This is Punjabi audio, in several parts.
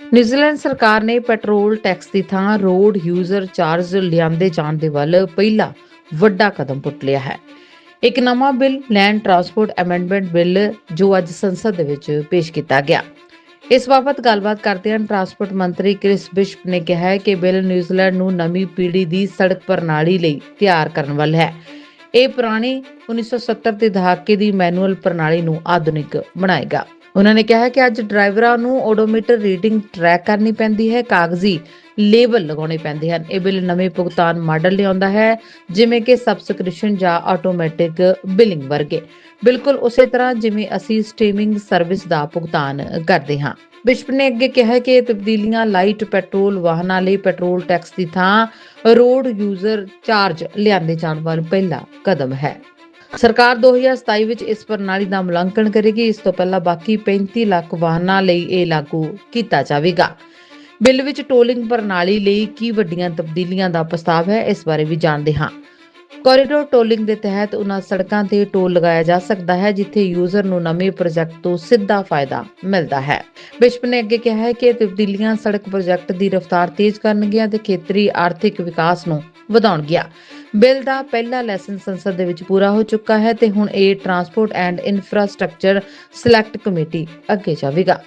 ਨਿਊਜ਼ੀਲੈਂਡ ਸਰਕਾਰ ਨੇ ਪੈਟਰੋਲ ਟੈਕਸ ਦੀ ਥਾਂ ਰੋਡ ਯੂਜ਼ਰ ਚਾਰਜ ਲਿਆਂਦੇ ਜਾਣ ਦੇ ਵੱਲ ਪਹਿਲਾ ਵੱਡਾ ਕਦਮ ਪੁੱਟ ਲਿਆ ਹੈ। ਇੱਕ ਨਵਾਂ bill, land transport amendment bill, ਜੋ ਅੱਜ ਸੰਸਦ ਦੇ ਵਿੱਚ ਪੇਸ਼ ਕੀਤਾ ਗਿਆ। ਇਸ ਬਾਬਤ ਗੱਲਬਾਤ ਕਰਦਿਆਂ ਟਰਾਂਸਪੋਰਟ ਮੰਤਰੀ ਕ੍ਰਿਸ ਬਿਸ਼ਪ ਨੇ ਕਿਹਾ ਹੈ ਕਿ ਬਿੱਲ ਨਿਊਜ਼ੀਲੈਂਡ ਨੂੰ ਨਵੀਂ ਪੀੜ੍ਹੀ ਦੀ ਸੜਕ ਪ੍ਰਣਾਲੀ ਲਈ ਤਿਆਰ ਕਰਨ ਵੱਲ ਹੈ। ਇਹ ਪੁਰਾਣੀ 1970 ਦੇ ਦਹਾਕੇ ਦੀ ਮੈਨੂਅਲ ਪ੍ਰਣਾਲੀ ਨੂੰ ਆਧੁਨਿਕ ਬਣਾਏਗਾ। ਉਹਨਾਂ ਨੇ ਕਿਹਾ ਕਿ ਅੱਜ ਡਰਾਈਵਰਾਂ ਨੂੰ ਓਡੋਮੀਟਰ ਰੀਡਿੰਗ ਟਰੈਕ ਕਰਨੀ ਪੈਂਦੀ ਹੈ, ਕਾਗਜ਼ੀ ਲੇਬਲ ਲਗਾਉਣੇ ਪੈਂਦੇ ਹਨ। ਇਹ ਬਿੱਲ ਨਵੇਂ ਭੁਗਤਾਨ ਮਾਡਲ ਲਿਆਉਂਦਾ ਹੈ, ਜਿਵੇਂ ਕਿ ਸਬਸਕ੍ਰਿਪਸ਼ਨ ਜਾਂ ਆਟੋਮੈਟਿਕ ਬਿਲਿੰਗ ਵਰਗੇ। ਬਿਲਕੁਲ ਉਸੇ ਤਰ੍ਹਾਂ ਜਿਵੇਂ ਅਸੀਂ ਸਟ੍ਰੀਮਿੰਗ ਸਰਵਿਸ ਦਾ ਭੁਗਤਾਨ ਕਰਦੇ ਹਾਂ। ਬਿਸ਼ਪ ਨੇ ਅੱਗੇ ਕਿਹਾ ਕਿ ਇਹ ਤਬਦੀਲੀਆਂ ਲਾਈਟ ਪੈਟਰੋਲ ਵਾਹਨਾਂ ਲਈ ਪੈਟਰੋਲ ਟੈਕਸ ਦੀ ਥਾਂ ਰੋਡ ਯੂਜ਼ਰ ਚਾਰਜ ਲਿਆਂਦੇ ਜਾਣ ਵਾਲਾ ਪਹਿਲਾ ਕਦਮ ਹੈ। ਸਰਕਾਰ 2027 ਵਿੱਚ ਇਸ ਪ੍ਰਣਾਲੀ ਦਾ ਮੁਲਾਂਕਣ ਕਰੇਗੀ। ਇਸ ਤੋਂ ਪਹਿਲਾਂ ਬਾਕੀ 35 ਲੱਖ ਵਾਹਨਾਂ ਲਈ ਇਹ ਲਾਗੂ ਕੀਤਾ ਜਾਵੇਗਾ। ਬਿੱਲ ਵਿੱਚ ਟੋਲਿੰਗ ਪ੍ਰਣਾਲੀ ਲਈ ਕੀ ਵੱਡੀਆਂ ਤਬਦੀਲੀਆਂ ਦਾ ਪ੍ਰਸਤਾਵ ਹੈ, ਇਸ ਬਾਰੇ ਵੀ ਜਾਣਦੇ ਹਾਂ। ਕੋਰੀਡੋਰ ਟੋਲਿੰਗ ਦੇ ਤਹਿਤ ਉਹਨਾਂ ਸੜਕਾਂ ਤੇ ਟੋਲ ਲਗਾਇਆ ਜਾ ਸਕਦਾ ਹੈ, ਜਿੱਥੇ ਯੂਜ਼ਰ ਨੂੰ ਨਵੇਂ ਪ੍ਰੋਜੈਕਟ ਤੋਂ ਸਿੱਧਾ ਫਾਇਦਾ ਮਿਲਦਾ ਹੈ। ਬਿਸ਼ਪ ਨੇ ਅੱਗੇ ਕਿਹਾ ਹੈ ਕਿ ਤਬਦੀਲੀਆਂ ਸੜਕ ਪ੍ਰੋਜੈਕਟ ਦੀ ਰਫ਼ਤਾਰ ਤੇਜ਼ ਕਰਨਗੀਆਂ ਤੇ ਖੇਤਰੀ ਆਰਥਿਕ ਵਿਕਾਸ ਨੂੰ ਵਧਾਉਣਗੀਆਂ। ਬਿੱਲ ਦਾ ਪਹਿਲਾ ਲੈਸਨ ਸੰਸਦ ਦੇ ਵਿੱਚ ਪੂਰਾ ਹੋ ਚੁੱਕਾ ਹੈ ਤੇ ਹੁਣ ਇਹ transport and infrastructure select committee ਅੱਗੇ ਜਾਵੇਗਾ।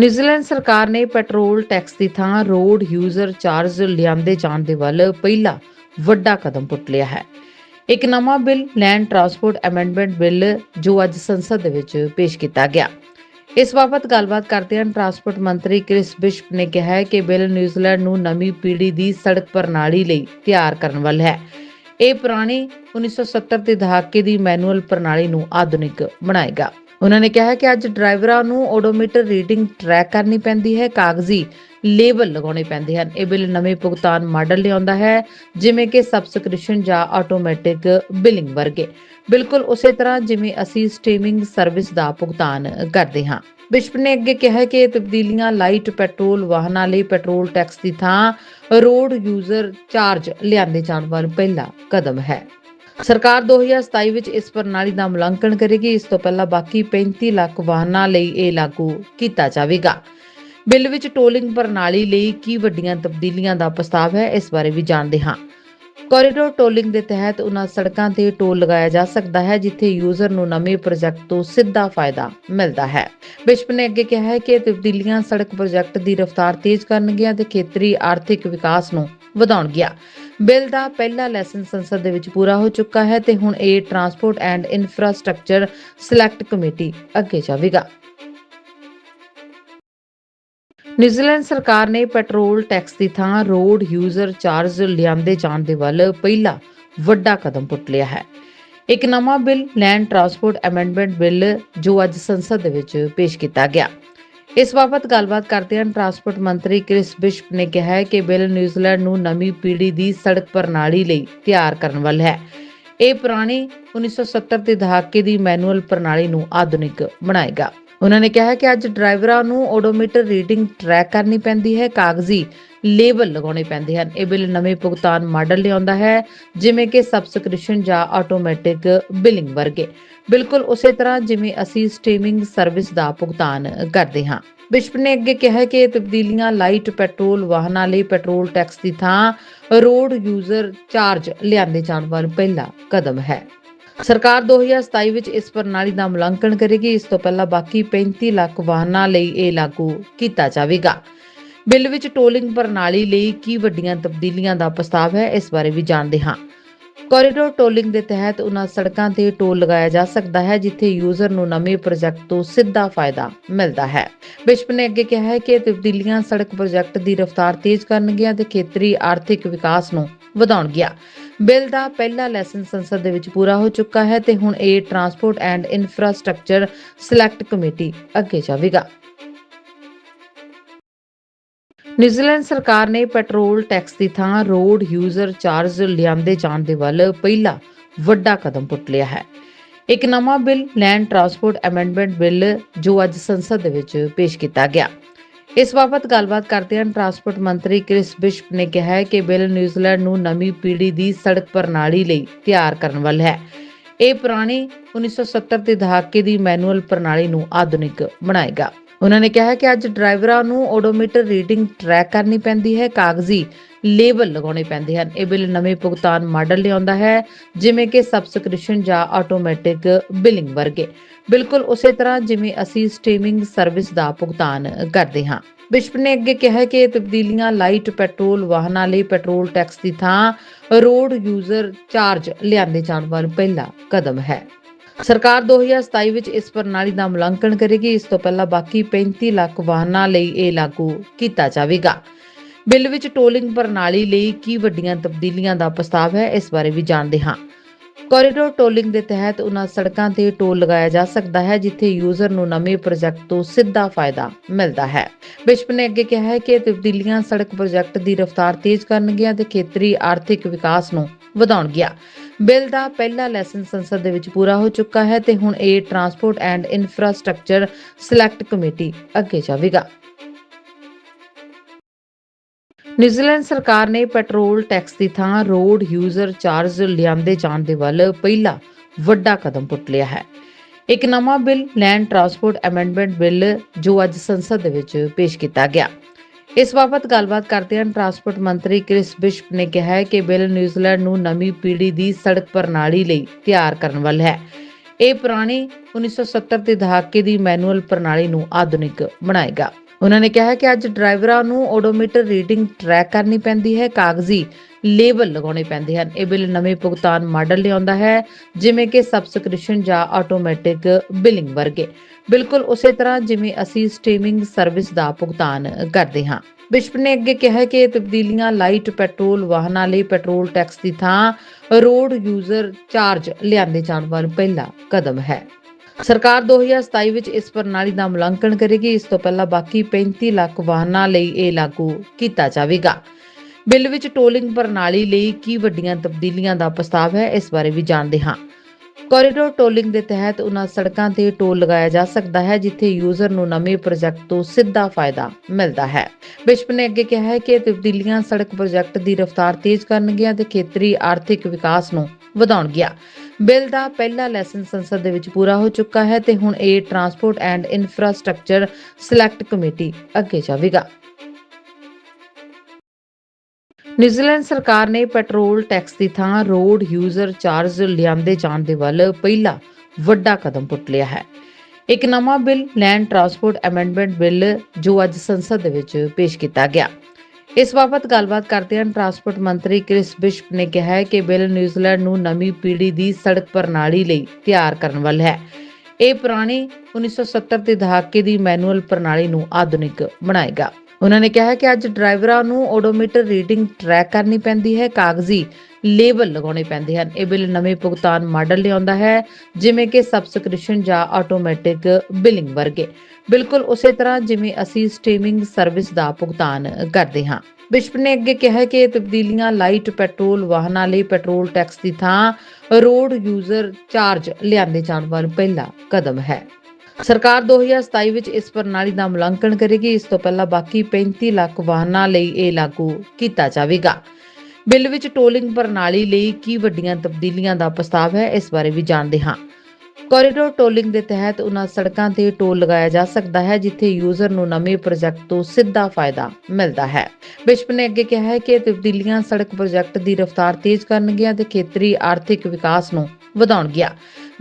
ਨਿਊਜ਼ੀਲੈਂਡ ਸਰਕਾਰ ਨੇ ਪੈਟਰੋਲ ਟੈਕਸ ਦੀ ਥਾਂ ਰੋਡ ਯੂਜ਼ਰ ਚਾਰਜ ਲਿਆਂਦੇ ਜਾਣ ਦੇ ਵੱਲ ਪਹਿਲਾ ਵੱਡਾ ਕਦਮ ਪੁੱਟ ਲਿਆ ਹੈ। ਇੱਕ ਨਵਾਂ bill, land transport amendment bill, ਜੋ ਅੱਜ ਸੰਸਦ ਦੇ ਵਿੱਚ ਪੇਸ਼ ਕੀਤਾ ਗਿਆ। ਇਸ ਬਾਬਤ ਗੱਲਬਾਤ ਕਰਦਿਆਂ ਟਰਾਂਸਪੋਰਟ ਮੰਤਰੀ ਕ੍ਰਿਸ ਬਿਸ਼ਪ ਨੇ ਕਿਹਾ ਹੈ ਕਿ ਬਿੱਲ ਨਿਊਜ਼ੀਲੈਂਡ ਨੂੰ ਨਵੀਂ ਪੀੜ੍ਹੀ ਦੀ ਸੜਕ ਪ੍ਰਣਾਲੀ ਲਈ ਤਿਆਰ ਕਰਨ ਵੱਲ ਹੈ। ਇਹ ਪੁਰਾਣੀ 1970 ਦੇ ਦਹਾਕੇ ਦੀ ਮੈਨੂਅਲ ਪ੍ਰਣਾਲੀ ਨੂੰ ਆਧੁਨਿਕ ਬਣਾਏਗਾ। ਉਹਨਾਂ ਨੇ ਕਿਹਾ ਕਿ ਅੱਜ ਡਰਾਈਵਰਾਂ ਨੂੰ ਓਡੋਮੀਟਰ ਰੀਡਿੰਗ ਟਰੈਕ ਕਰਨੀ ਪੈਂਦੀ ਹੈ, ਕਾਗਜ਼ੀ ਲੇਬਲ ਲਗਾਉਣੇ ਪੈਂਦੇ ਹਨ। ਇਹ ਬਿੱਲ ਨਵੇਂ ਭੁਗਤਾਨ ਮਾਡਲ ਲਿਆਉਂਦਾ ਹੈ, ਜਿਵੇਂ ਕਿ ਸਬਸਕ੍ਰਿਪਸ਼ਨ ਜਾਂ ਆਟੋਮੈਟਿਕ ਬਿਲਿੰਗ ਵਰਗੇ। ਬਿਲਕੁਲ ਉਸੇ ਤਰ੍ਹਾਂ ਜਿਵੇਂ ਅਸੀਂ ਸਟ੍ਰੀਮਿੰਗ ਸਰਵਿਸ ਦਾ ਭੁਗਤਾਨ ਕਰਦੇ ਹਾਂ। ਬਿਸ਼ਪ ਨੇ ਅੱਗੇ ਕਿਹਾ ਕਿ ਇਹ ਤਬਦੀਲੀਆਂ ਲਾਈਟ ਪੈਟਰੋਲ ਵਾਹਨਾਂ ਲਈ ਪੈਟਰੋਲ ਟੈਕਸ ਦੀ ਥਾਂ ਰੋਡ ਯੂਜ਼ਰ ਚਾਰਜ ਲਿਆਂਦੇ ਜਾਣ ਵਾਲਾ ਪਹਿਲਾ ਕਦਮ ਹੈ। ਸਰਕਾਰ 2027 ਵਿੱਚ ਇਸ ਪ੍ਰਣਾਲੀ ਦਾ ਮੁਲਾਂਕਣ ਕਰੇਗੀ। ਇਸ ਤੋਂ ਪਹਿਲਾਂ ਬਾਕੀ 35 ਲੱਖ ਵਾਹਨਾਂ ਲਈ ਇਹ ਲਾਗੂ ਕੀਤਾ ਜਾਵੇਗਾ। ਬਿੱਲ ਵਿੱਚ ਟੋਲਿੰਗ ਪ੍ਰਣਾਲੀ ਲਈ ਕੀ ਵੱਡੀਆਂ ਤਬਦੀਲੀਆਂ ਦਾ ਪ੍ਰਸਤਾਵ ਹੈ, ਇਸ ਬਾਰੇ ਵੀ ਜਾਣਦੇ ਹਾਂ। ਕੋਰੀਡੋਰ ਟੋਲਿੰਗ ਦੇ ਤਹਿਤ ਉਹਨਾਂ ਸੜਕਾਂ ਤੇ ਟੋਲ ਲਗਾਇਆ ਜਾ ਸਕਦਾ ਹੈ, ਜਿੱਥੇ ਯੂਜ਼ਰ ਨੂੰ ਨਵੇਂ ਪ੍ਰੋਜੈਕਟ ਤੋਂ ਸਿੱਧਾ ਫਾਇਦਾ ਮਿਲਦਾ ਹੈ। ਬਿਸ਼ਪ ਨੇ ਅੱਗੇ ਕਿਹਾ ਹੈ ਕਿ ਤਬਦੀਲੀਆਂ ਸੜਕ ਪ੍ਰੋਜੈਕਟ ਦੀ ਰਫ਼ਤਾਰ ਤੇਜ਼ ਕਰਨਗੀਆਂ ਤੇ ਖੇਤਰੀ ਆਰਥਿਕ ਵਿਕਾਸ ਨੂੰ ਵਧਾਉਣਗੀਆਂ। ਬਿੱਲ ਦਾ ਪਹਿਲਾ ਲੈਸਨ ਸੰਸਦ ਦੇ ਵਿੱਚ ਪੂਰਾ ਹੋ ਚੁੱਕਾ ਹੈ ਤੇ ਹੁਣ ਇਹ transport and infrastructure select committee ਅੱਗੇ ਜਾਵੇਗਾ। ਨਿਊਜ਼ੀਲੈਂਡ ਸਰਕਾਰ ਨੇ ਪੈਟਰੋਲ ਟੈਕਸ ਦੀ ਥਾਂ ਰੋਡ ਯੂਜ਼ਰ ਚਾਰਜ ਲਿਆਂਦੇ ਜਾਣ ਦੇ ਵੱਲ ਪਹਿਲਾ ਵੱਡਾ ਕਦਮ ਪੁੱਟ ਲਿਆ ਹੈ। ਇੱਕ ਨਵਾਂ bill, land transport amendment bill, ਜੋ ਅੱਜ ਸੰਸਦ ਦੇ ਵਿੱਚ ਪੇਸ਼ ਕੀਤਾ ਗਿਆ। ਇਸ ਬਾਬਤ ਗੱਲਬਾਤ ਕਰਦਿਆਂ ਟਰਾਂਸਪੋਰਟ ਮੰਤਰੀ ਕ੍ਰਿਸ ਬਿਸ਼ਪ ਨੇ ਕਿਹਾ ਹੈ ਕਿ ਬਿੱਲ ਨਿਊਜ਼ੀਲੈਂਡ ਨੂੰ ਨਵੀਂ ਪੀੜ੍ਹੀ ਦੀ ਸੜਕ ਪ੍ਰਣਾਲੀ ਲਈ ਤਿਆਰ ਕਰਨ ਵੱਲ ਹੈ। ਇਹ ਪੁਰਾਣੀ 1970 ਦੇ ਦਹਾਕੇ ਦੀ ਮੈਨੂਅਲ ਪ੍ਰਣਾਲੀ ਨੂੰ ਆਧੁਨਿਕ ਬਣਾਏਗਾ। ਉਹਨਾਂ ਨੇ ਕਿਹਾ ਕਿ ਅੱਜ ਡਰਾਈਵਰਾਂ ਨੂੰ ਓਡੋਮੀਟਰ ਰੀਡਿੰਗ ਟਰੈਕ ਕਰਨੀ ਪੈਂਦੀ ਹੈ, ਕਾਗਜ਼ੀ ਲੇਬਲ ਲਗਾਉਣੇ ਪੈਂਦੇ ਹਨ। ਇਹ ਬਿੱਲ ਨਵੇਂ ਭੁਗਤਾਨ ਮਾਡਲ ਲਿਆਉਂਦਾ ਹੈ, ਜਿਵੇਂ ਕਿ ਸਬਸਕ੍ਰਿਪਸ਼ਨ ਜਾਂ ਆਟੋਮੈਟਿਕ ਬਿਲਿੰਗ ਵਰਗੇ। ਬਿਲਕੁਲ ਉਸੇ ਤਰ੍ਹਾਂ ਜਿਵੇਂ ਅਸੀਂ ਸਟ੍ਰੀਮਿੰਗ ਸਰਵਿਸ ਦਾ ਭੁਗਤਾਨ ਕਰਦੇ ਹਾਂ। ਬਿਸ਼ਪ ਨੇ ਅੱਗੇ ਕਿਹਾ ਕਿ ਇਹ ਤਬਦੀਲੀਆਂ ਲਾਈਟ ਪੈਟਰੋਲ ਵਾਹਨਾਂ ਲਈ ਪੈਟਰੋਲ ਟੈਕਸ ਦੀ ਥਾਂ ਰੋਡ ਯੂਜ਼ਰ ਚਾਰਜ ਲਿਆਂਦੇ ਜਾਣ ਵਾਲਾ ਪਹਿਲਾ ਕਦਮ ਹੈ। ਸਰਕਾਰ 2027 ਵਿੱਚ ਇਸ ਪ੍ਰਣਾਲੀ ਦਾ ਮੁਲਾਂਕਣ ਕਰੇਗੀ। ਇਸ ਤੋਂ ਪਹਿਲਾਂ ਬਾਕੀ 35 ਲੱਖ ਵਾਹਨਾਂ ਲਈ ਇਹ ਲਾਗੂ ਕੀਤਾ ਜਾਵੇਗਾ। ਬਿੱਲ ਵਿੱਚ ਟੋਲਿੰਗ ਪ੍ਰਣਾਲੀ ਲਈ ਕੀ ਵੱਡੀਆਂ ਤਬਦੀਲੀਆਂ ਦਾ ਪ੍ਰਸਤਾਵ ਹੈ, ਇਸ ਬਾਰੇ ਵੀ ਜਾਣਦੇ ਹਾਂ। ਕੋਰੀਡੋਰ ਟੋਲਿੰਗ ਦੇ ਤਹਿਤ ਉਹਨਾਂ ਸੜਕਾਂ ਤੇ ਟੋਲ ਲਗਾਇਆ ਜਾ ਸਕਦਾ ਹੈ, ਜਿੱਥੇ ਯੂਜ਼ਰ ਨੂੰ ਨਵੇਂ ਪ੍ਰੋਜੈਕਟ ਤੋਂ ਸਿੱਧਾ ਫਾਇਦਾ ਮਿਲਦਾ ਹੈ। ਬਿਸ਼ਪ ਨੇ ਅੱਗੇ ਕਿਹਾ ਹੈ ਕਿ ਇਹ ਤਬਦੀਲੀਆਂ ਸੜਕ ਪ੍ਰੋਜੈਕਟ ਦੀ ਰਫ਼ਤਾਰ ਤੇਜ਼ ਕਰਨਗੀਆਂ ਤੇ ਖੇਤਰੀ ਆਰਥਿਕ ਵਿਕਾਸ ਨੂੰ ਵਧਾਉਣਗੀਆਂ। ਬਿੱਲ ਦਾ ਪਹਿਲਾ ਲੈਸਨ ਸੰਸਦ ਦੇ ਵਿੱਚ ਪੂਰਾ ਹੋ ਚੁੱਕਾ ਹੈ ਤੇ ਹੁਣ ਇਹ transport and infrastructure select committee ਅੱਗੇ ਜਾਵੇਗਾ। ਨਿਊਜ਼ੀਲੈਂਡ ਸਰਕਾਰ ਨੇ ਪੈਟਰੋਲ ਟੈਕਸ ਦੀ ਥਾਂ ਰੋਡ ਯੂਜ਼ਰ ਚਾਰਜ ਲਿਆਂਦੇ ਜਾਣ ਦੇ ਵੱਲ ਪਹਿਲਾ ਵੱਡਾ ਕਦਮ ਪੁੱਟ ਲਿਆ ਹੈ। ਇੱਕ ਨਵਾਂ bill, land transport amendment bill, ਜੋ ਅੱਜ ਸੰਸਦ ਦੇ ਵਿੱਚ ਪੇਸ਼ ਕੀਤਾ ਗਿਆ। ਇਸ ਬਾਬਤ ਗੱਲਬਾਤ ਕਰਦਿਆਂ ਟਰਾਂਸਪੋਰਟ ਮੰਤਰੀ ਕ੍ਰਿਸ ਬਿਸ਼ਪ ਨੇ ਕਿਹਾ ਹੈ ਕਿ ਬਿੱਲ ਨਿਊਜ਼ੀਲੈਂਡ ਨੂੰ ਨਵੀਂ ਪੀੜ੍ਹੀ ਦੀ ਸੜਕ ਪ੍ਰਣਾਲੀ ਲਈ ਤਿਆਰ ਕਰਨ ਵੱਲ ਹੈ। ਇਹ ਪੁਰਾਣੀ 1970 ਦੇ ਦਹਾਕੇ ਦੀ ਮੈਨੂਅਲ ਪ੍ਰਣਾਲੀ ਨੂੰ ਆਧੁਨਿਕ ਬਣਾਏਗਾ। ਉਹਨਾਂ ਨੇ ਕਿਹਾ ਕਿ ਅੱਜ ਡਰਾਈਵਰਾਂ ਨੂੰ ਓਡੋਮੀਟਰ ਰੀਡਿੰਗ ਟਰੈਕ ਕਰਨੀ ਪੈਂਦੀ ਹੈ। ਕਾਗਜ਼ੀ ਲੇਬਲ ਲਗਾਉਣੇ ਪੈਂਦੇ ਹਨ। ਇਹ ਬਿੱਲ ਨਵੇਂ ਭੁਗਤਾਨ ਮਾਡਲ ਲਿਆਉਂਦਾ ਹੈ, ਜਿਵੇਂ ਕਿ ਸਬਸਕ੍ਰਿਪਸ਼ਨ ਜਾਂ ਆਟੋਮੈਟਿਕ ਬਿਲਿੰਗ ਵਰਗੇ। ਬਿਲਕੁਲ ਉਸੇ ਤਰ੍ਹਾਂ ਜਿਵੇਂ ਅਸੀਂ ਸਟ੍ਰੀਮਿੰਗ ਸਰਵਿਸ ਦਾ ਭੁਗਤਾਨ ਕਰਦੇ ਹਾਂ। ਬਿਸ਼ਪ ਨੇ ਅੱਗੇ ਕਿਹਾ ਕਿ ਇਹ ਤਬਦੀਲੀਆਂ ਲਾਈਟ ਪੈਟਰੋਲ ਵਾਹਨਾਂ ਲਈ ਪੈਟਰੋਲ ਟੈਕਸ ਦੀ ਥਾਂ ਰੋਡ ਯੂਜ਼ਰ ਚਾਰਜ ਲਿਆਂਦੇ ਜਾਣ ਵਾਲਾ ਪਹਿਲਾ ਕਦਮ ਹੈ। ਸਰਕਾਰ 2027 ਵਿੱਚ ਇਸ ਪ੍ਰਣਾਲੀ ਦਾ ਮੁਲਾਂਕਣ ਕਰੇਗੀ। ਇਸ ਤੋਂ ਪਹਿਲਾਂ ਬਾਕੀ 35 ਲੱਖ ਵਾਹਨਾਂ ਲਈ ਇਹ ਲਾਗੂ ਕੀਤਾ ਜਾਵੇਗਾ। ਬਿੱਲ ਵਿੱਚ ਟੋਲਿੰਗ ਪ੍ਰਣਾਲੀ ਲਈ ਕੀ ਵੱਡੀਆਂ ਤਬਦੀਲੀਆਂ ਦਾ ਪ੍ਰਸਤਾਵ ਹੈ, ਇਸ ਬਾਰੇ ਵੀ ਜਾਣਦੇ ਹਾਂ। ਕੋਰੀਡੋਰ ਟੋਲਿੰਗ ਦੇ ਤਹਿਤ ਉਹਨਾਂ ਸੜਕਾਂ ਤੇ ਟੋਲ ਲਗਾਇਆ ਜਾ ਸਕਦਾ ਹੈ, ਜਿੱਥੇ ਯੂਜ਼ਰ ਨੂੰ ਨਵੇਂ ਪ੍ਰੋਜੈਕਟ ਤੋਂ ਸਿੱਧਾ ਫਾਇਦਾ ਮਿਲਦਾ ਹੈ। ਬਿਸ਼ਪ ਨੇ ਅੱਗੇ ਕਿਹਾ ਹੈ ਕਿ ਇਹ ਤਬਦੀਲੀਆਂ ਸੜਕ ਪ੍ਰੋਜੈਕਟ ਦੀ ਰਫ਼ਤਾਰ ਤੇਜ਼ ਕਰਨਗੀਆਂ ਤੇ ਖੇਤਰੀ ਆਰਥਿਕ ਵਿਕਾਸ ਨੂੰ ਵਧਾਉਣਗੀਆਂ। ਬਿੱਲ ਦਾ ਪਹਿਲਾ ਲੈਸਨ ਸੰਸਦ ਦੇ ਵਿੱਚ ਪੂਰਾ ਹੋ ਚੁੱਕਾ ਹੈ ਤੇ ਹੁਣ ਇਹ transport and infrastructure select committee ਅੱਗੇ ਜਾਵੇਗਾ। ਨਿਊਜ਼ੀਲੈਂਡ ਸਰਕਾਰ ਨੇ ਪੈਟਰੋਲ ਟੈਕਸ ਦੀ ਥਾਂ ਰੋਡ ਯੂਜ਼ਰ ਚਾਰਜ ਲਿਆਂਦੇ ਜਾਣ ਦੇ ਵੱਲ ਪਹਿਲਾ ਵੱਡਾ ਕਦਮ ਪੁੱਟ ਲਿਆ ਹੈ। ਇੱਕ ਨਵਾਂ bill, land transport amendment bill, ਜੋ ਅੱਜ ਸੰਸਦ ਦੇ ਵਿੱਚ ਪੇਸ਼ ਕੀਤਾ ਗਿਆ। ਇਸ ਬਾਬਤ ਗੱਲਬਾਤ ਕਰਦੇ ਹਨ ਟਰਾਂਸਪੋਰਟ ਮੰਤਰੀ ਕ੍ਰਿਸ ਬਿਸ਼ਪ ਨੇ ਕਿਹਾ ਹੈ ਕਿ ਬਿੱਲ ਨਿਊਜ਼ੀਲੈਂਡ ਨੂੰ ਨਵੀਂ ਪੀੜ੍ਹੀ ਦੀ ਸੜਕ ਪ੍ਰਣਾਲੀ ਲਈ ਤਿਆਰ ਕਰਨ ਵੱਲ ਹੈ। ਇਹ ਪੁਰਾਣੀ 1970 ਦੇ ਦਹਾਕੇ ਦੀ ਮੈਨੂਅਲ ਪ੍ਰਣਾਲੀ ਨੂੰ ਆਧੁਨਿਕ ਬਣਾਏਗਾ। ਉਹਨਾਂ ਨੇ ਕਿਹਾ ਕਿ ਅੱਜ ਡਰਾਈਵਰਾਂ ਨੂੰ ਓਡੋਮੀਟਰ ਰੀਡਿੰਗ ਟਰੈਕ ਕਰਨੀ ਪੈਂਦੀ ਹੈ, ਕਾਗਜ਼ੀ ਲੇਬਲ ਲਗਾਉਣੇ ਪੈਂਦੇ ਹਨ। ਇਹ ਬਿੱਲ ਨਵੇਂ ਭੁਗਤਾਨ ਮਾਡਲ ਲਿਆਉਂਦਾ ਹੈ, ਜਿਵੇਂ ਕਿ ਸਬਸਕ੍ਰਿਪਸ਼ਨ ਜਾਂ ਆਟੋਮੈਟਿਕ ਬਿਲਿੰਗ ਵਰਗੇ। ਬਿਲਕੁਲ ਉਸੇ ਤਰ੍ਹਾਂ ਜਿਵੇਂ ਅਸੀਂ ਸਟ੍ਰੀਮਿੰਗ ਸਰਵਿਸ ਦਾ ਭੁਗਤਾਨ ਕਰਦੇ ਹਾਂ। ਬਿਸ਼ਪ ਨੇ ਅੱਗੇ ਕਿਹਾ ਕਿ ਇਹ ਤਬਦੀਲੀਆਂ ਲਾਈਟ ਪੈਟਰੋਲ ਵਾਹਨਾਂ ਲਈ ਪੈਟਰੋਲ ਟੈਕਸ ਦੀ ਥਾਂ ਰੋਡ ਯੂਜ਼ਰ ਚਾਰਜ ਲਿਆਂਦੇ ਜਾਣ ਵਾਲਾ ਪਹਿਲਾ ਕਦਮ ਹੈ। ਸਰਕਾਰ 2027 ਵਿੱਚ ਇਸ ਪ੍ਰਣਾਲੀ ਦਾ ਮੁਲਾਂਕਣ ਕਰੇਗੀ। ਇਸ ਤੋਂ ਪਹਿਲਾਂ ਬਾਕੀ 35 ਲੱਖ ਵਾਹਨਾਂ ਲਈ ਇਹ ਲਾਗੂ ਕੀਤਾ ਜਾਵੇਗਾ। ਬਿੱਲ ਵਿੱਚ ਟੋਲਿੰਗ ਪ੍ਰਣਾਲੀ ਲਈ ਕੀ ਵੱਡੀਆਂ ਤਬਦੀਲੀਆਂ ਦਾ ਪ੍ਰਸਤਾਵ ਹੈ, ਇਸ ਬਾਰੇ ਵੀ ਜਾਣਦੇ ਹਾਂ। ਕੋਰੀਡੋਰ ਟੋਲਿੰਗ ਦੇ ਤਹਿਤ ਉਹਨਾਂ ਸੜਕਾਂ ਤੇ ਟੋਲ ਲਗਾਇਆ ਜਾ ਸਕਦਾ ਹੈ, ਜਿੱਥੇ ਯੂਜ਼ਰ ਨੂੰ ਨਵੇਂ ਪ੍ਰੋਜੈਕਟ ਤੋਂ ਸਿੱਧਾ ਫਾਇਦਾ ਮਿਲਦਾ ਹੈ। ਬਿਸ਼ਪ ਨੇ ਅੱਗੇ ਕਿਹਾ ਹੈ ਕਿ ਤਬਦੀਲੀਆਂ ਸੜਕ ਪ੍ਰੋਜੈਕਟ ਦੀ ਰਫ਼ਤਾਰ ਤੇਜ਼ ਕਰਨਗੀਆਂ ਤੇ ਖੇਤਰੀ ਆਰਥਿਕ ਵਿਕਾਸ ਨੂੰ ਵਧਾਉਣਗੀਆਂ। ਬਿੱਲ ਦਾ ਪਹਿਲਾ ਲੈਸਨ ਸੰਸਦ ਦੇ ਵਿੱਚ ਪੂਰਾ ਹੋ ਚੁੱਕਾ ਹੈ ਤੇ ਹੁਣ ਇਹ transport and infrastructure select committee ਅੱਗੇ ਜਾਵੇਗਾ। ਨਿਊਜ਼ੀਲੈਂਡ ਸਰਕਾਰ ਨੇ ਪੈਟਰੋਲ ਟੈਕਸ ਦੀ ਥਾਂ ਰੋਡ ਯੂਜ਼ਰ ਚਾਰਜ ਲਿਆਂਦੇ ਜਾਣ ਦੇ ਵੱਲ ਪਹਿਲਾ ਵੱਡਾ ਕਦਮ ਪੁੱਟ ਲਿਆ ਹੈ। ਇੱਕ ਨਵਾਂ bill, land transport amendment bill, ਜੋ ਅੱਜ ਸੰਸਦ ਦੇ ਵਿੱਚ ਪੇਸ਼ ਕੀਤਾ ਗਿਆ। ਇਸ ਬਾਬਤ ਗੱਲਬਾਤ ਕਰਦੇ ਹਨ ਟਰਾਂਸਪੋਰਟ ਮੰਤਰੀ ਕ੍ਰਿਸ ਬਿਸ਼ਪ ਨੇ ਕਿਹਾ ਹੈ ਕਿ ਬਿੱਲ ਨਿਊਜ਼ੀਲੈਂਡ ਨੂੰ ਨਵੀਂ ਪੀੜ੍ਹੀ ਦੀ ਸੜਕ ਪ੍ਰਣਾਲੀ ਲਈ ਤਿਆਰ ਕਰਨ ਵੱਲ ਹੈ। ਇਹ ਪੁਰਾਣੀ 1970 ਦੇ ਦਹਾਕੇ ਦੀ ਮੈਨੂਅਲ ਪ੍ਰਣਾਲੀ ਨੂੰ ਆਧੁਨਿਕ ਬਣਾਏਗਾ। ਉਹਨਾਂ ਨੇ ਕਿਹਾ ਕਿ ਅੱਜ ਡਰਾਈਵਰਾਂ ਨੂੰ ਓਡੋਮੀਟਰ ਰੀਡਿੰਗ ਟਰੈਕ ਕਰਨੀ ਪੈਂਦੀ ਹੈ, ਕਾਗਜ਼ੀ ਲੇਬਲ ਲਗਾਉਣੇ ਪੈਂਦੇ ਹਨ। ਇਹ ਬਿੱਲ ਨਵੇਂ ਭੁਗਤਾਨ ਮਾਡਲ ਲਿਆਉਂਦਾ ਹੈ, ਜਿਵੇਂ ਕਿ ਸਬਸਕ੍ਰਿਪਸ਼ਨ ਜਾਂ ਆਟੋਮੈਟਿਕ ਬਿਲਿੰਗ ਵਰਗੇ। ਬਿਲਕੁਲ ਉਸੇ ਤਰ੍ਹਾਂ ਜਿਵੇਂ ਅਸੀਂ ਸਟ੍ਰੀਮਿੰਗ ਸਰਵਿਸ ਦਾ ਭੁਗਤਾਨ ਕਰਦੇ ਹਾਂ। ਬਿਸ਼ਪ ਨੇ ਅੱਗੇ ਕਿਹਾ ਕਿ ਇਹ ਤਬਦੀਲੀਆਂ ਲਾਈਟ ਪੈਟਰੋਲ ਵਾਹਨਾਂ ਲਈ ਪੈਟਰੋਲ ਟੈਕਸ ਦੀ ਥਾਂ ਰੋਡ ਯੂਜ਼ਰ ਚਾਰਜ ਲਿਆਂਦੇ ਜਾਣ ਵਾਲਾ ਪਹਿਲਾ ਕਦਮ ਹੈ। ਸਰਕਾਰ 2027 ਵਿੱਚ ਇਸ ਪ੍ਰਣਾਲੀ ਦਾ ਮੁਲਾਂਕਣ ਕਰੇਗੀ। ਇਸ ਤੋਂ ਪਹਿਲਾਂ ਬਾਕੀ 35 ਲੱਖ ਵਾਹਨਾਂ ਲਈ ਇਹ ਲਾਗੂ ਕੀਤਾ ਜਾਵੇਗਾ। ਬਿੱਲ ਵਿੱਚ ਟੋਲਿੰਗ ਪ੍ਰਣਾਲੀ ਲਈ ਕੀ ਵੱਡੀਆਂ ਤਬਦੀਲੀਆਂ ਦਾ ਪ੍ਰਸਤਾਵ ਹੈ, ਇਸ ਬਾਰੇ ਵੀ ਜਾਣਦੇ ਹਾਂ। ਕੋਰੀਡੋਰ ਟੋਲਿੰਗ ਦੇ ਤਹਿਤ ਉਹਨਾਂ ਸੜਕਾਂ ਤੇ ਟੋਲ ਲਗਾਇਆ ਜਾ ਸਕਦਾ ਹੈ, ਜਿੱਥੇ ਯੂਜ਼ਰ ਨੂੰ ਨਵੇਂ ਪ੍ਰੋਜੈਕਟ ਤੋਂ ਸਿੱਧਾ ਫਾਇਦਾ ਮਿਲਦਾ ਹੈ। ਬਿਸ਼ਪ ਨੇ ਅੱਗੇ ਕਿਹਾ ਹੈ ਕਿ ਇਹ ਤਬਦੀਲੀਆਂ ਸੜਕ ਪ੍ਰੋਜੈਕਟ ਦੀ ਰਫ਼ਤਾਰ ਤੇਜ਼ ਕਰਨਗੀਆਂ ਤੇ ਖੇਤਰੀ ਆਰਥਿਕ ਵਿਕਾਸ ਨੂੰ ਵਧਾਉਣਗੀਆਂ।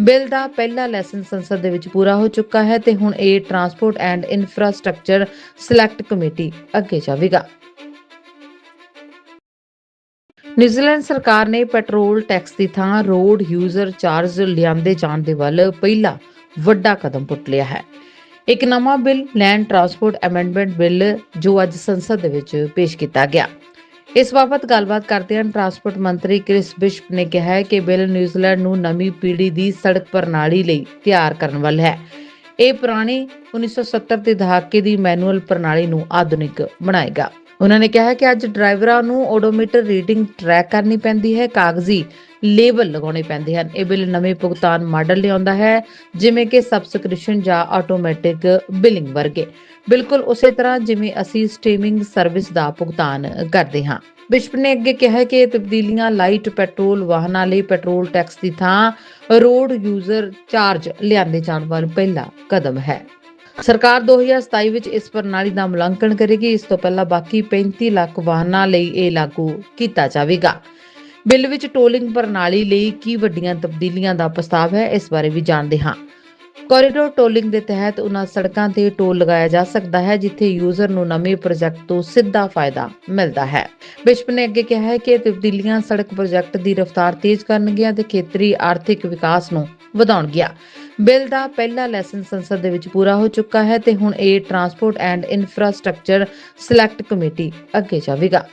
ਬਿੱਲ ਦਾ ਪਹਿਲਾ ਲੈਸਨ ਸੰਸਦ ਦੇ ਵਿੱਚ ਪੂਰਾ ਹੋ ਚੁੱਕਾ ਹੈ ਤੇ ਹੁਣ ਇਹ transport and infrastructure select committee ਅੱਗੇ ਜਾਵੇਗਾ। ਨਿਊਜ਼ੀਲੈਂਡ ਸਰਕਾਰ ਨੇ ਪੈਟਰੋਲ ਟੈਕਸ ਦੀ ਥਾਂ ਰੋਡ ਯੂਜ਼ਰ ਚਾਰਜ ਲਿਆਂਦੇ ਜਾਣ ਦੇ ਵੱਲ ਪਹਿਲਾ ਵੱਡਾ ਕਦਮ ਪੁੱਟ ਲਿਆ ਹੈ। ਇੱਕ ਨਵਾਂ bill, land transport amendment bill, ਜੋ ਅੱਜ ਸੰਸਦ ਦੇ ਵਿੱਚ ਪੇਸ਼ ਕੀਤਾ ਗਿਆ। ਇਸ ਬਾਬਤ ਗੱਲਬਾਤ ਕਰਦੇ ਹਨ ਟਰਾਂਸਪੋਰਟ ਮੰਤਰੀ ਕ੍ਰਿਸ ਬਿਸ਼ਪ ਨੇ ਕਿਹਾ ਹੈ ਕਿ ਬਿੱਲ ਨਿਊਜ਼ੀਲੈਂਡ ਨੂੰ ਨਵੀਂ ਪੀੜ੍ਹੀ ਦੀ ਸੜਕ ਪ੍ਰਣਾਲੀ ਲਈ ਤਿਆਰ ਕਰਨ ਵੱਲ ਹੈ। ਇਹ ਪੁਰਾਣੀ 1970 ਦੇ ਦਹਾਕੇ ਦੀ ਮੈਨੂਅਲ ਪ੍ਰਣਾਲੀ ਨੂੰ ਆਧੁਨਿਕ ਬਣਾਏਗਾ। ਉਹਨਾਂ ਨੇ ਕਿਹਾ ਕਿ ਅੱਜ ਡਰਾਈਵਰਾਂ ਨੂੰ ਓਡੋਮੀਟਰ ਰੀਡਿੰਗ ਟਰੈਕ ਕਰਨੀ ਪੈਂਦੀ ਹੈ। ਕਾਗਜ਼ੀ ਲੇਬਲ ਲਗਾਉਣੇ ਪੈਂਦੇ ਹਨ। ਇਹ ਬਿੱਲ ਨਵੇਂ ਭੁਗਤਾਨ ਮਾਡਲ ਲਿਆਉਂਦਾ ਹੈ, ਜਿਵੇਂ ਕਿ ਸਬਸਕ੍ਰਿਪਸ਼ਨ ਜਾਂ ਆਟੋਮੈਟਿਕ ਬਿਲਿੰਗ ਵਰਗੇ। ਬਿਲਕੁਲ ਉਸੇ ਤਰ੍ਹਾਂ ਜਿਵੇਂ ਅਸੀਂ ਸਟ੍ਰੀਮਿੰਗ ਸਰਵਿਸ ਦਾ ਭੁਗਤਾਨ ਕਰਦੇ ਹਾਂ। ਬਿਸ਼ਪ ਨੇ ਅੱਗੇ ਕਿਹਾ ਕਿ ਇਹ ਤਬਦੀਲੀਆਂ ਲਾਈਟ ਪੈਟਰੋਲ ਵਾਹਨਾਂ ਲਈ ਪੈਟਰੋਲ ਟੈਕਸ ਦੀ ਥਾਂ ਰੋਡ ਯੂਜ਼ਰ ਚਾਰਜ ਲਿਆਂਦੇ ਜਾਣ ਵਾਲਾ ਪਹਿਲਾ ਕਦਮ ਹੈ। ਸਰਕਾਰ 2027 ਵਿੱਚ ਇਸ ਪ੍ਰਣਾਲੀ ਦਾ ਮੁਲਾਂਕਣ ਕਰੇਗੀ। ਇਸ ਤੋਂ ਪਹਿਲਾਂ ਬਾਕੀ 35 ਲੱਖ ਵਾਹਨਾਂ ਲਈ ਇਹ ਲਾਗੂ ਕੀਤਾ ਜਾਵੇਗਾ। ਬਿੱਲ ਵਿੱਚ ਟੋਲਿੰਗ ਪ੍ਰਣਾਲੀ ਲਈ ਕੀ ਵੱਡੀਆਂ ਤਬਦੀਲੀਆਂ ਦਾ ਪ੍ਰਸਤਾਵ ਹੈ, ਇਸ ਬਾਰੇ ਵੀ ਜਾਣਦੇ ਹਾਂ। ਕੋਰੀਡੋਰ ਟੋਲਿੰਗ ਦੇ ਤਹਿਤ ਉਹਨਾਂ ਸੜਕਾਂ ਤੇ ਟੋਲ ਲਗਾਇਆ ਜਾ ਸਕਦਾ ਹੈ, ਜਿੱਥੇ ਯੂਜ਼ਰ ਨੂੰ ਨਵੇਂ ਪ੍ਰੋਜੈਕਟ ਤੋਂ ਸਿੱਧਾ ਫਾਇਦਾ ਮਿਲਦਾ ਹੈ। ਬਿਸ਼ਪ ਨੇ ਅੱਗੇ ਕਿਹਾ ਹੈ ਕਿ ਇਹ ਤਬਦੀਲੀਆਂ ਸੜਕ ਪ੍ਰੋਜੈਕਟ ਦੀ ਰਫ਼ਤਾਰ ਤੇਜ਼ ਕਰਨਗੀਆਂ ਤੇ ਖੇਤਰੀ ਆਰਥਿਕ ਵਿਕਾਸ ਨੂੰ ਵਧਾਉਣਗੀਆਂ। ਬਿੱਲ ਦਾ ਪਹਿਲਾ ਲੈਸਨ ਸੰਸਦ ਦੇ ਵਿੱਚ ਪੂਰਾ ਹੋ ਚੁੱਕਾ ਹੈ ਤੇ ਹੁਣ ਇਹ transport and infrastructure select committee ਅੱਗੇ ਜਾਵੇਗਾ।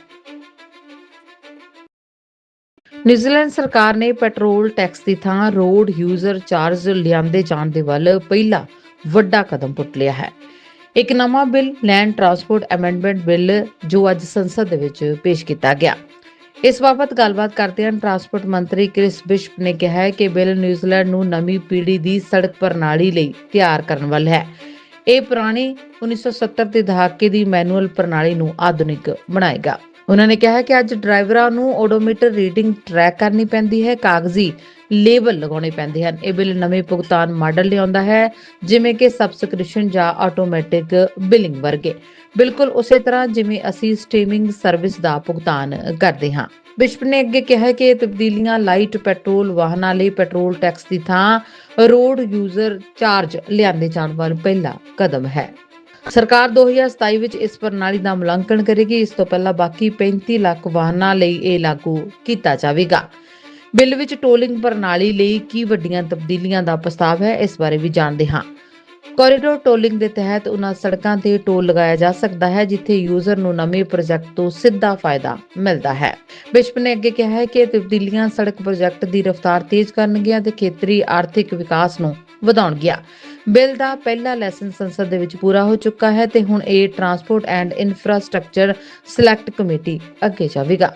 ਨਿਊਜ਼ੀਲੈਂਡ ਸਰਕਾਰ ਨੇ ਪੈਟਰੋਲ ਟੈਕਸ ਦੀ ਥਾਂ ਰੋਡ ਯੂਜ਼ਰ ਚਾਰਜ ਲਿਆਂਦੇ ਜਾਣ ਦੇ ਵੱਲ ਪਹਿਲਾ ਵੱਡਾ ਕਦਮ ਪੁੱਟ ਲਿਆ ਹੈ। ਇੱਕ ਨਵਾਂ bill, land transport amendment bill, ਜੋ ਅੱਜ ਸੰਸਦ ਦੇ ਵਿੱਚ ਪੇਸ਼ ਕੀਤਾ ਗਿਆ। ਇਸ ਬਾਬਤ ਗੱਲਬਾਤ ਕਰਦਿਆਂ ਟਰਾਂਸਪੋਰਟ ਮੰਤਰੀ ਕ੍ਰਿਸ ਬਿਸ਼ਪ ਨੇ ਕਿਹਾ ਹੈ ਕਿ ਬਿੱਲ ਨਿਊਜ਼ੀਲੈਂਡ ਨੂੰ ਨਵੀਂ ਪੀੜ੍ਹੀ ਦੀ ਸੜਕ ਪ੍ਰਣਾਲੀ ਲਈ ਤਿਆਰ ਕਰਨ ਵੱਲ ਹੈ। ਇਹ ਪੁਰਾਣੀ 1970 ਦੇ ਦਹਾਕੇ ਦੀ ਮੈਨੂਅਲ ਪ੍ਰਣਾਲੀ ਨੂੰ ਆਧੁਨਿਕ ਬਣਾਏਗਾ। ਉਹਨਾਂ ਨੇ ਕਿਹਾ ਕਿ ਅੱਜ ਡਰਾਈਵਰਾਂ ਨੂੰ ਓਡੋਮੀਟਰ ਰੀਡਿੰਗ ਟਰੈਕ ਕਰਨੀ ਪੈਂਦੀ ਹੈ, ਕਾਗਜ਼ੀ ਲੇਬਲ ਲਗਾਉਣੇ ਪੈਂਦੇ ਹਨ। ਇਹ ਬਿੱਲ ਨਵੇਂ ਭੁਗਤਾਨ ਮਾਡਲ ਲਿਆਉਂਦਾ ਹੈ, ਜਿਵੇਂ ਕਿ ਸਬਸਕ੍ਰਿਪਸ਼ਨ ਜਾਂ ਆਟੋਮੈਟਿਕ ਬਿਲਿੰਗ ਵਰਗੇ। ਬਿਲਕੁਲ ਉਸੇ ਤਰ੍ਹਾਂ ਜਿਵੇਂ ਅਸੀਂ ਸਟ੍ਰੀਮਿੰਗ ਸਰਵਿਸ ਦਾ ਭੁਗਤਾਨ ਕਰਦੇ ਹਾਂ। ਬਿਸ਼ਪ ਨੇ ਅੱਗੇ ਕਿਹਾ ਕਿ ਇਹ ਤਬਦੀਲੀਆਂ ਲਾਈਟ ਪੈਟਰੋਲ ਵਾਹਨਾਂ ਲਈ ਪੈਟਰੋਲ ਟੈਕਸ ਦੀ ਥਾਂ ਰੋਡ ਯੂਜ਼ਰ ਚਾਰਜ ਲਿਆਂਦੇ ਜਾਣ ਵਾਲਾ ਪਹਿਲਾ ਕਦਮ ਹੈ। ਸਰਕਾਰ 2027 ਵਿੱਚ ਇਸ ਪ੍ਰਣਾਲੀ ਦਾ ਮੁਲਾਂਕਣ ਕਰੇਗੀ। ਇਸ ਤੋਂ ਪਹਿਲਾਂ ਬਾਕੀ 35 ਲੱਖ ਵਾਹਨਾਂ ਲਈ ਇਹ ਲਾਗੂ ਕੀਤਾ ਜਾਵੇਗਾ। ਬਿੱਲ ਵਿੱਚ ਟੋਲਿੰਗ ਪ੍ਰਣਾਲੀ ਲਈ ਕੀ ਵੱਡੀਆਂ ਤਬਦੀਲੀਆਂ ਦਾ ਪ੍ਰਸਤਾਵ ਹੈ, ਇਸ ਬਾਰੇ ਵੀ ਜਾਣਦੇ ਹਾਂ। ਕੋਰੀਡੋਰ ਟੋਲਿੰਗ ਦੇ ਤਹਿਤ ਉਹਨਾਂ ਸੜਕਾਂ ਤੇ ਟੋਲ ਲਗਾਇਆ ਜਾ ਸਕਦਾ ਹੈ, ਜਿੱਥੇ ਯੂਜ਼ਰ ਨੂੰ ਨਵੇਂ ਪ੍ਰੋਜੈਕਟ ਤੋਂ ਸਿੱਧਾ ਫਾਇਦਾ ਮਿਲਦਾ ਹੈ। ਬਿਸ਼ਪ ਨੇ ਅੱਗੇ ਕਿਹਾ ਹੈ ਕਿ ਇਹ ਤਬਦੀਲੀਆਂ ਸੜਕ ਪ੍ਰੋਜੈਕਟ ਦੀ ਰਫ਼ਤਾਰ ਤੇਜ਼ ਕਰਨਗੀਆਂ ਤੇ ਖੇਤਰੀ ਆਰਥਿਕ ਵਿਕਾਸ ਨੂੰ ਵਧਾਉਣਗੀਆਂ। ਬਿੱਲ ਦਾ ਪਹਿਲਾ ਲੈਸਨ ਸੰਸਦ ਦੇ ਵਿੱਚ ਪੂਰਾ ਹੋ ਚੁੱਕਾ ਹੈ ਤੇ ਹੁਣ ਇਹ transport and infrastructure select committee ਅੱਗੇ ਜਾਵੇਗਾ।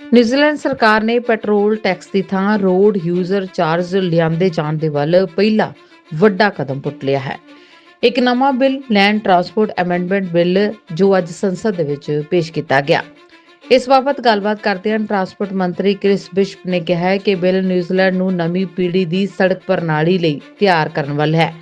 ਨਿਊਜ਼ੀਲੈਂਡ ਸਰਕਾਰ ਨੇ ਪੈਟਰੋਲ ਟੈਕਸ ਦੀ ਥਾਂ ਰੋਡ ਯੂਜ਼ਰ ਚਾਰਜ ਲਿਆਂਦੇ ਜਾਣ ਦੇ ਵੱਲ ਪਹਿਲਾ ਵੱਡਾ ਕਦਮ ਪੁੱਟ ਲਿਆ ਹੈ। ਇੱਕ ਨਵਾਂ bill, land transport amendment bill, ਜੋ ਅੱਜ ਸੰਸਦ ਦੇ ਵਿੱਚ ਪੇਸ਼ ਕੀਤਾ ਗਿਆ। ਇਸ ਬਾਬਤ ਗੱਲਬਾਤ ਕਰਦਿਆਂ ਟਰਾਂਸਪੋਰਟ ਮੰਤਰੀ ਕ੍ਰਿਸ ਬਿਸ਼ਪ ਨੇ ਕਿਹਾ ਹੈ ਕਿ ਬਿੱਲ ਨਿਊਜ਼ੀਲੈਂਡ ਨੂੰ ਨਵੀਂ ਪੀੜ੍ਹੀ ਦੀ ਸੜਕ ਪ੍ਰਣਾਲੀ ਲਈ ਤਿਆਰ ਕਰਨ ਵੱਲ ਹੈ।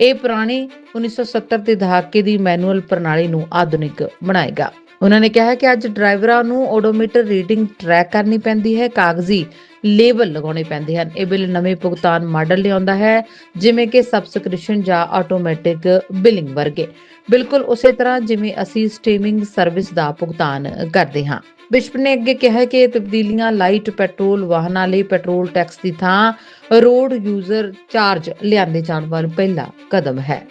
ਇਹ ਪੁਰਾਣੀ 1970 ਦੇ ਦਹਾਕੇ ਦੀ ਮੈਨੂਅਲ ਪ੍ਰਣਾਲੀ ਨੂੰ ਆਧੁਨਿਕ ਬਣਾਏਗਾ। ਉਹਨਾਂ ਨੇ ਕਿਹਾ ਕਿ ਅੱਜ ਡਰਾਈਵਰਾਂ ਨੂੰ ਓਡੋਮੀਟਰ ਰੀਡਿੰਗ ਟਰੈਕ ਕਰਨੀ ਪੈਂਦੀ ਹੈ। ਕਾਗਜ਼ੀ ਲੇਬਲ ਲਗਾਉਣੇ ਪੈਂਦੇ ਹਨ। ਇਹ ਬਿੱਲ ਨਵੇਂ ਭੁਗਤਾਨ ਮਾਡਲ ਲਿਆਉਂਦਾ ਹੈ, ਜਿਵੇਂ ਕਿ ਸਬਸਕ੍ਰਿਪਸ਼ਨ ਜਾਂ ਆਟੋਮੈਟਿਕ ਬਿਲਿੰਗ ਵਰਗੇ। ਬਿਲਕੁਲ ਉਸੇ ਤਰ੍ਹਾਂ ਜਿਵੇਂ ਅਸੀਂ ਸਟ੍ਰੀਮਿੰਗ ਸਰਵਿਸ ਦਾ ਭੁਗਤਾਨ ਕਰਦੇ ਹਾਂ। ਬਿਸ਼ਪ ਨੇ ਅੱਗੇ ਕਿਹਾ ਕਿ ਇਹ ਤਬਦੀਲੀਆਂ ਲਾਈਟ ਪੈਟਰੋਲ ਵਾਹਨਾਂ ਲਈ ਪੈਟਰੋਲ ਟੈਕਸ ਦੀ ਥਾਂ ਰੋਡ ਯੂਜ਼ਰ ਚਾਰਜ ਲਿਆਂਦੇ ਜਾਣ ਵਾਲਾ ਪਹਿਲਾ ਕਦਮ ਹੈ।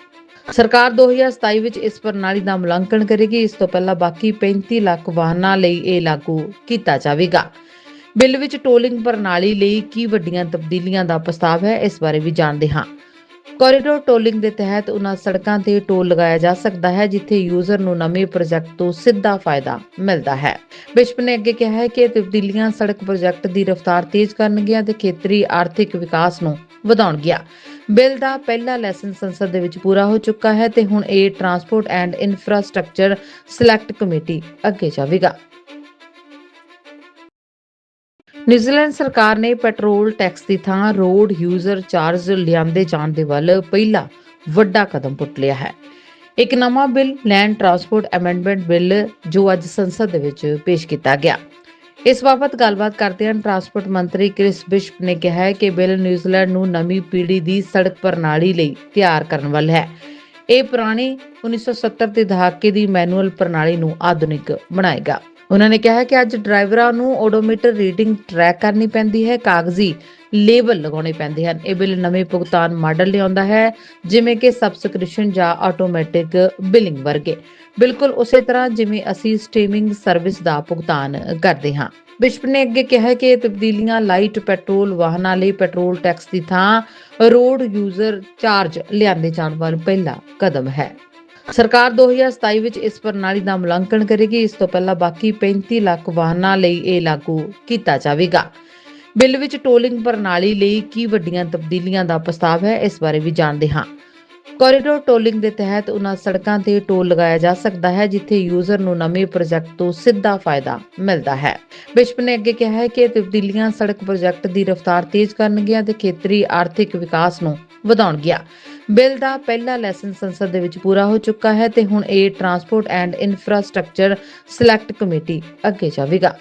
ਸਰਕਾਰ 2027 ਵਿੱਚ ਇਸ ਪ੍ਰਣਾਲੀ ਦਾ ਮੁਲਾਂਕਣ ਕਰੇਗੀ। ਇਸ ਤੋਂ ਪਹਿਲਾਂ ਬਾਕੀ 35 ਲੱਖ ਵਾਹਨਾਂ ਲਈ ਇਹ ਲਾਗੂ ਕੀਤਾ ਜਾਵੇਗਾ। ਬਿੱਲ ਵਿੱਚ ਟੋਲਿੰਗ ਪ੍ਰਣਾਲੀ ਲਈ ਕੀ ਵੱਡੀਆਂ ਤਬਦੀਲੀਆਂ ਦਾ ਪ੍ਰਸਤਾਵ ਹੈ, ਇਸ ਬਾਰੇ ਵੀ ਜਾਣਦੇ ਹਾਂ। ਕੋਰੀਡੋਰ ਟੋਲਿੰਗ ਦੇ ਤਹਿਤ ਉਹਨਾਂ ਸੜਕਾਂ ਤੇ ਟੋਲ ਲਗਾਇਆ ਜਾ ਸਕਦਾ ਹੈ, ਜਿੱਥੇ ਯੂਜ਼ਰ ਨੂੰ ਨਵੇਂ ਪ੍ਰੋਜੈਕਟ ਤੋਂ ਸਿੱਧਾ ਫਾਇਦਾ ਮਿਲਦਾ ਹੈ। ਬਿਸ਼ਪ ਨੇ ਅੱਗੇ ਕਿਹਾ ਹੈ ਕਿ ਇਹ ਤਬਦੀਲੀਆਂ ਸੜਕ ਪ੍ਰੋਜੈਕਟ ਦੀ ਰਫ਼ਤਾਰ ਤੇਜ਼ ਕਰਨਗੀਆਂ ਤੇ ਖੇਤਰੀ ਆਰਥਿਕ ਵਿਕਾਸ ਨੂੰ ਵਧਾਉਣਗੀਆਂ। ਬਿੱਲ ਦਾ ਪਹਿਲਾ ਲੈਸਨ ਸੰਸਦ ਦੇ ਵਿੱਚ ਪੂਰਾ ਹੋ ਚੁੱਕਾ ਹੈ ਤੇ ਹੁਣ ਇਹ transport and infrastructure select committee ਅੱਗੇ ਜਾਵੇਗਾ। ਨਿਊਜ਼ੀਲੈਂਡ ਸਰਕਾਰ ਨੇ ਪੈਟਰੋਲ ਟੈਕਸ ਦੀ ਥਾਂ ਰੋਡ ਯੂਜ਼ਰ ਚਾਰਜ ਲਿਆਂਦੇ ਜਾਣ ਦੇ ਵੱਲ ਪਹਿਲਾ ਵੱਡਾ ਕਦਮ ਪੁੱਟ ਲਿਆ ਹੈ। ਇੱਕ ਨਵਾਂ bill, land transport amendment bill, ਜੋ ਅੱਜ ਸੰਸਦ ਦੇ ਵਿੱਚ ਪੇਸ਼ ਕੀਤਾ ਗਿਆ। ਇਸ ਬਾਬਤ ਗੱਲਬਾਤ ਕਰਦਿਆਂ ਟਰਾਂਸਪੋਰਟ ਮੰਤਰੀ ਕ੍ਰਿਸ ਬਿਸ਼ਪ ਨੇ ਕਿਹਾ ਹੈ ਕਿ ਬਿੱਲ ਨਿਊਜ਼ੀਲੈਂਡ ਨੂੰ ਨਵੀਂ ਪੀੜ੍ਹੀ ਦੀ ਸੜਕ ਪ੍ਰਣਾਲੀ ਲਈ ਤਿਆਰ ਕਰਨ ਵੱਲ ਹੈ। ਇਹ ਪੁਰਾਣੀ 1970 ਦੇ ਦਹਾਕੇ ਦੀ ਮੈਨੂਅਲ ਪ੍ਰਣਾਲੀ ਨੂੰ ਆਧੁਨਿਕ ਬਣਾਏਗਾ। ਉਹਨਾਂ ਨੇ ਕਿਹਾ ਕਿ ਅੱਜ ਡਰਾਈਵਰਾਂ ਨੂੰ ਓਡੋਮੀਟਰ ਰੀਡਿੰਗ ਟਰੈਕ ਕਰਨੀ ਪੈਂਦੀ ਹੈ, ਕਾਗਜ਼ੀ ਲੇਬਲ ਲਗਾਉਣੇ ਪੈਂਦੇ ਹਨ। ਇਹ ਬਿੱਲ ਨਵੇਂ ਭੁਗਤਾਨ ਮਾਡਲ ਲਿਆਉਂਦਾ ਹੈ, ਜਿਵੇਂ ਕਿ ਸਬਸਕ੍ਰਿਪਸ਼ਨ ਜਾਂ ਆਟੋਮੈਟਿਕ ਬਿਲਿੰਗ ਵਰਗੇ। ਬਿਲਕੁਲ ਉਸੇ ਤਰ੍ਹਾਂ ਜਿਵੇਂ ਅਸੀਂ ਸਟ੍ਰੀਮਿੰਗ ਸਰਵਿਸ ਦਾ ਭੁਗਤਾਨ ਕਰਦੇ ਹਾਂ। ਬਿਸ਼ਪ ਨੇ ਅੱਗੇ ਕਿਹਾ ਕਿ ਇਹ ਤਬਦੀਲੀਆਂ ਲਾਈਟ ਪੈਟਰੋਲ ਵਾਹਨਾਂ ਲਈ ਪੈਟਰੋਲ ਟੈਕਸ ਦੀ ਥਾਂ ਰੋਡ ਯੂਜ਼ਰ ਚਾਰਜ ਲਿਆਂਦੇ ਜਾਣ ਵਾਲਾ ਪਹਿਲਾ ਕਦਮ ਹੈ। ਸਰਕਾਰ 2027 ਵਿੱਚ ਇਸ ਪ੍ਰਣਾਲੀ ਦਾ ਮੁਲਾਂਕਣ ਕਰੇਗੀ। ਇਸ ਤੋਂ ਪਹਿਲਾਂ ਬਾਕੀ 35 ਲੱਖ ਵਾਹਨਾਂ ਲਈ ਇਹ ਲਾਗੂ ਕੀਤਾ ਜਾਵੇਗਾ। ਬਿੱਲ ਵਿੱਚ ਟੋਲਿੰਗ ਪ੍ਰਣਾਲੀ ਲਈ ਕੀ ਵੱਡੀਆਂ ਤਬਦੀਲੀਆਂ ਦਾ ਪ੍ਰਸਤਾਵ ਹੈ, ਇਸ ਬਾਰੇ ਵੀ ਜਾਣਦੇ ਹਾਂ। ਕੋਰੀਡੋਰ ਟੋਲਿੰਗ ਦੇ ਤਹਿਤ ਉਹਨਾਂ ਸੜਕਾਂ ਤੇ ਟੋਲ ਲਗਾਇਆ ਜਾ ਸਕਦਾ ਹੈ, ਜਿੱਥੇ ਯੂਜ਼ਰ ਨੂੰ ਨਵੇਂ ਪ੍ਰੋਜੈਕਟ ਤੋਂ ਸਿੱਧਾ ਫਾਇਦਾ ਮਿਲਦਾ ਹੈ। ਬਿਸ਼ਪ ਨੇ ਅੱਗੇ ਕਿਹਾ ਹੈ ਕਿ ਇਹ ਤਬਦੀਲੀਆਂ ਸੜਕ ਪ੍ਰੋਜੈਕਟ ਦੀ ਰਫ਼ਤਾਰ ਤੇਜ਼ ਕਰਨਗੀਆਂ ਤੇ ਖੇਤਰੀ ਆਰਥਿਕ ਵਿਕਾਸ ਨੂੰ ਵਧਾਉਣਗੀਆਂ। ਬਿੱਲ ਦਾ ਪਹਿਲਾ ਲੈਸਨ ਸੰਸਦ ਦੇ ਵਿੱਚ ਪੂਰਾ ਹੋ ਚੁੱਕਾ ਹੈ ਤੇ ਹੁਣ ਇਹ transport and infrastructure select committee ਅੱਗੇ ਜਾਵੇਗਾ।